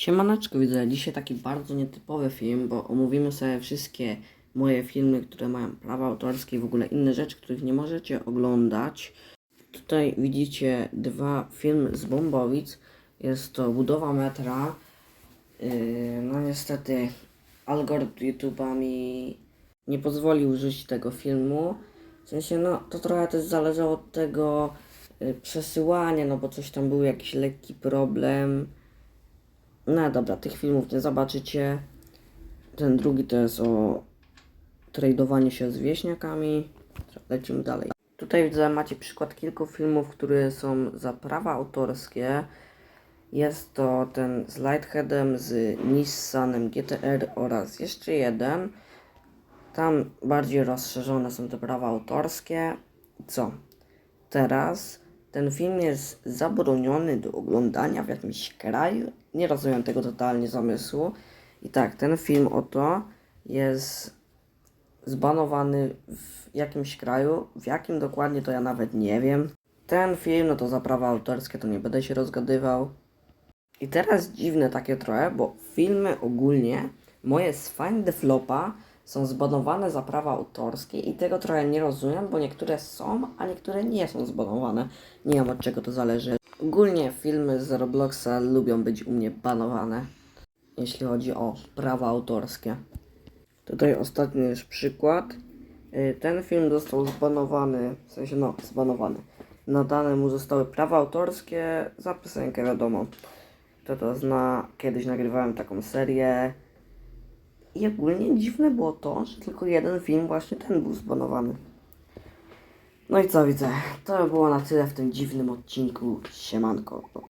Siemaneczko widzę, dzisiaj taki bardzo nietypowy film, bo omówimy sobie wszystkie moje filmy, które mają prawa autorskie i w ogóle inne rzeczy, których nie możecie oglądać. Tutaj widzicie dwa filmy z Bombowic. Jest to budowa metra. Yy, no niestety algorytm YouTube'a mi nie pozwolił użyć tego filmu. W sensie, no to trochę też zależało od tego yy, przesyłania, no bo coś tam był jakiś lekki problem. No dobra, tych filmów nie zobaczycie. Ten drugi to jest o tradowaniu się z wieśniakami. Lecimy dalej. Tutaj widzę, macie przykład kilku filmów, które są za prawa autorskie. Jest to ten z Lightheadem, z Nissanem GTR oraz jeszcze jeden. Tam bardziej rozszerzone są te prawa autorskie. Co? Teraz ten film jest zabroniony do oglądania w jakimś kraju. Nie rozumiem tego totalnie zamysłu. I tak, ten film oto jest zbanowany w jakimś kraju. W jakim dokładnie to ja nawet nie wiem. Ten film, no to za prawa autorskie, to nie będę się rozgadywał. I teraz dziwne takie trochę, bo filmy ogólnie moje z Find the Flopa są zbanowane za prawa autorskie i tego trochę nie rozumiem, bo niektóre są, a niektóre nie są zbanowane. Nie wiem od czego to zależy. Ogólnie filmy z Robloxa lubią być u mnie banowane, jeśli chodzi o prawa autorskie. Tutaj ostatni już przykład. Y, Ten film został zbanowany, w sensie no, zbanowany. Nadane mu zostały prawa autorskie za piosenkę, wiadomo. Kto to zna, kiedyś nagrywałem taką serię. I ogólnie dziwne było to, że tylko jeden film, właśnie ten był zbanowany. No i co widzę, to było na tyle w tym dziwnym odcinku. Siemanko.